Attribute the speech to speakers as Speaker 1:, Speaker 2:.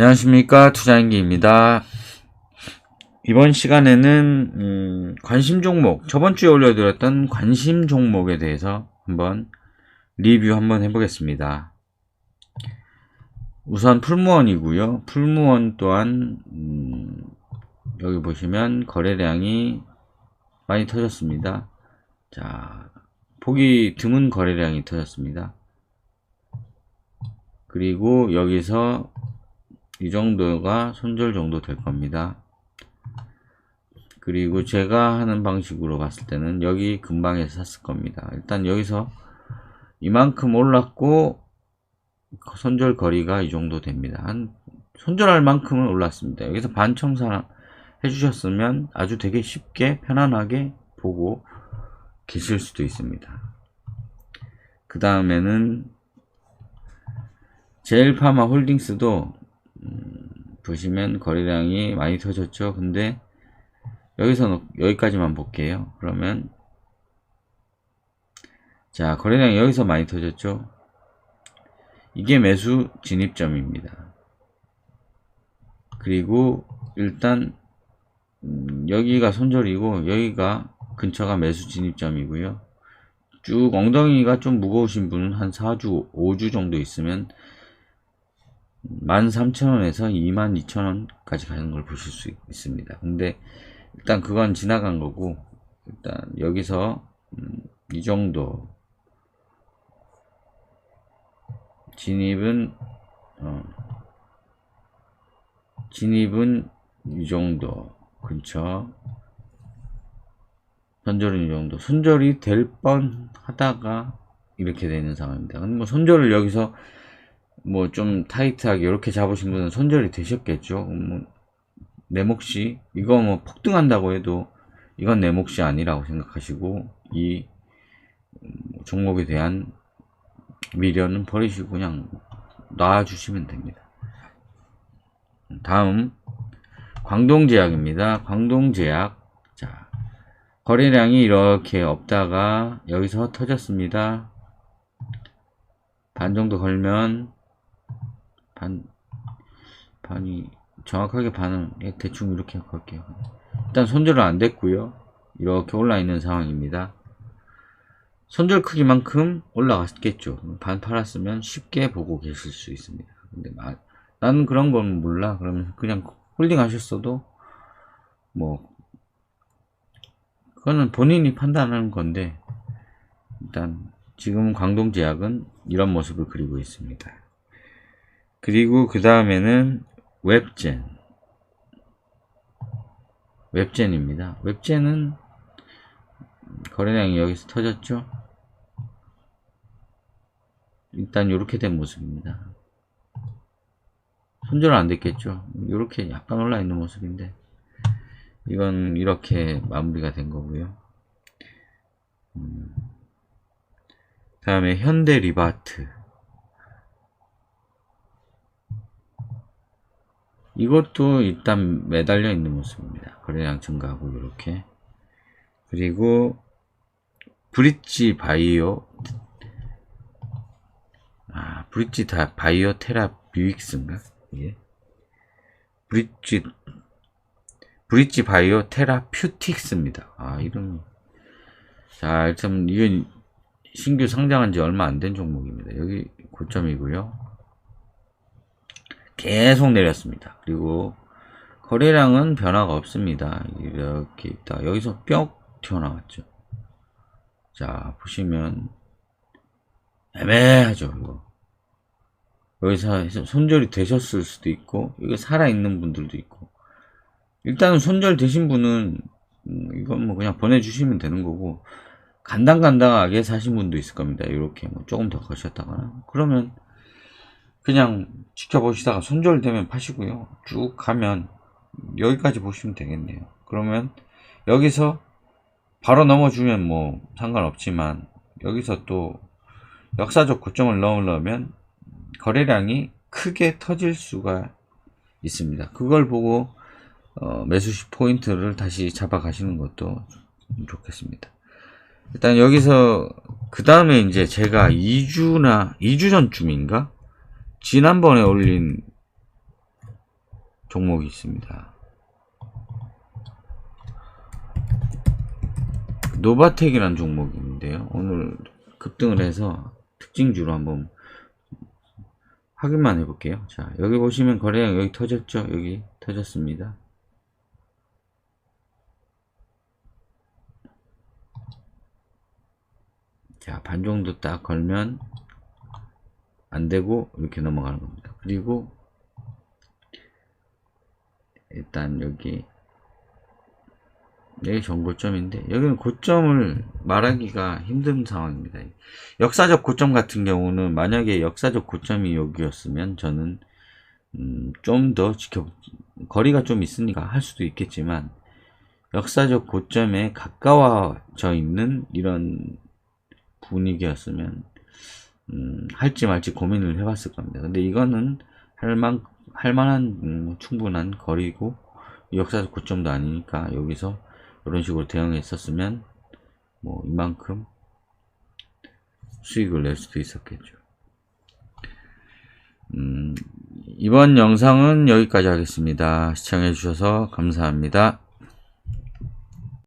Speaker 1: 안녕하십니까 투자인기입니다. 이번 시간에는 음, 관심 종목 저번 주에 올려드렸던 관심 종목에 대해서 한번 리뷰 한번 해보겠습니다. 우선 풀무원이고요. 풀무원 또한 음, 여기 보시면 거래량이 많이 터졌습니다. 자 보기 드문 거래량이 터졌습니다. 그리고 여기서 이 정도가 손절 정도 될 겁니다. 그리고 제가 하는 방식으로 봤을 때는 여기 근방에서 샀을 겁니다. 일단 여기서 이만큼 올랐고 손절 거리가 이 정도 됩니다. 한 손절할 만큼은 올랐습니다. 여기서 반청산 해주셨으면 아주 되게 쉽게 편안하게 보고 계실 수도 있습니다. 그 다음에는 제일파마 홀딩스도 음, 보시면 거래량이 많이 터졌죠. 근데 여기서 여기까지만 볼게요. 그러면 자 거래량이 여기서 많이 터졌죠. 이게 매수 진입점입니다. 그리고 일단 음, 여기가 손절이고 여기가 근처가 매수 진입점이고요. 쭉 엉덩이가 좀 무거우신 분은 한 4주, 5주 정도 있으면 13,000원에서 22,000원까지 가는 걸 보실 수 있습니다. 근데 일단 그건 지나간 거고 일단 여기서 음, 이 정도 진입은 어, 진입은 이 정도 근처 손절은 이 정도 손절이 될 뻔 하다가 이렇게 되는 상황입니다. 근데 뭐 손절을 여기서 뭐 좀 타이트하게 이렇게 잡으신 분은 손절이 되셨겠죠. 뭐 내 몫이 이거 뭐 폭등한다고 해도 이건 내 몫이 아니라고 생각하시고 이 음, 종목에 대한 미련은 버리시고 그냥 놔주시면 됩니다. 다음 광동제약입니다. 광동제약 자 거래량이 이렇게 없다가 여기서 터졌습니다. 반 정도 걸면 반 반이 정확하게 반은 예, 대충 이렇게 걸게요. 일단 손절은 안 됐고요. 이렇게 올라 있는 상황입니다. 손절 크기만큼 올라갔겠죠. 반 팔았으면 쉽게 보고 계실 수 있습니다. 근데 마, 나는 그런 건 몰라. 그러면 그냥 홀딩 하셨어도 뭐 그거는 본인이 판단하는 건데 일단 지금 광동제약은 이런 모습을 그리고 있습니다. 그리고 그 다음에는 웹젠 웹젠입니다. 웹젠은 거래량이 여기서 터졌죠. 일단 이렇게 된 모습입니다. 손절은 안 됐겠죠. 이렇게 약간 올라 있는 모습인데 이건 이렇게 마무리가 된 거고요. 음, 다음에 현대 리바트 이것도 일단 매달려 있는 모습입니다. 거래량 증가하고 이렇게 그리고 브릿지 바이오 아 브릿지 다 바이오 테라 뷰익스인가 이게 브릿지 브릿지 바이오 테라 퓨틱스입니다. 아 이름 자 일단 이건 신규 상장한 지 얼마 안 된 종목입니다. 여기 고점이고요. 계속 내렸습니다. 그리고 거래량은 변화가 없습니다. 이렇게 있다. 여기서 뿅 튀어나왔죠. 자, 보시면 애매하죠, 이거. 여기서 손절이 되셨을 수도 있고, 이거 살아있는 분들도 있고. 일단은 손절 되신 분은, 음, 이건 뭐 그냥 보내주시면 되는 거고, 간당간당하게 사신 분도 있을 겁니다. 이렇게 뭐 조금 더 거셨다거나. 그러면, 그냥 지켜보시다가 손절되면 파시고요. 쭉 가면 여기까지 보시면 되겠네요. 그러면 여기서 바로 넘어주면 뭐 상관없지만 여기서 또 역사적 고점을 넣으려면 거래량이 크게 터질 수가 있습니다. 그걸 보고 어, 매수시 포인트를 다시 잡아 가시는 것도 좋겠습니다. 일단 여기서 그 다음에 이제 제가 2주나 2주 전쯤인가 지난번에 올린 종목이 있습니다. 노바텍이라는 종목인데요. 오늘 급등을 해서 특징주로 한번 확인만 해볼게요. 자, 여기 보시면 거래량 여기 터졌죠? 여기 터졌습니다. 자, 반 정도 딱 걸면 안 되고 이렇게 넘어가는 겁니다. 그리고 일단 여기 여기 전고점인데 여기는 고점을 말하기가 힘든 상황입니다. 역사적 고점 같은 경우는 만약에 역사적 고점이 여기였으면 저는 음, 좀 더 지켜 거리가 좀 있으니까 할 수도 있겠지만 역사적 고점에 가까워져 있는 이런 분위기였으면 음, 할지 말지 고민을 해봤을 겁니다. 근데 이거는 할만 할만한 음, 충분한 거리고 역사적 고점도 아니니까 여기서 이런 식으로 대응했었으면 뭐 이만큼 수익을 낼 수도 있었겠죠. 음, 이번 영상은 여기까지 하겠습니다. 시청해 주셔서 감사합니다.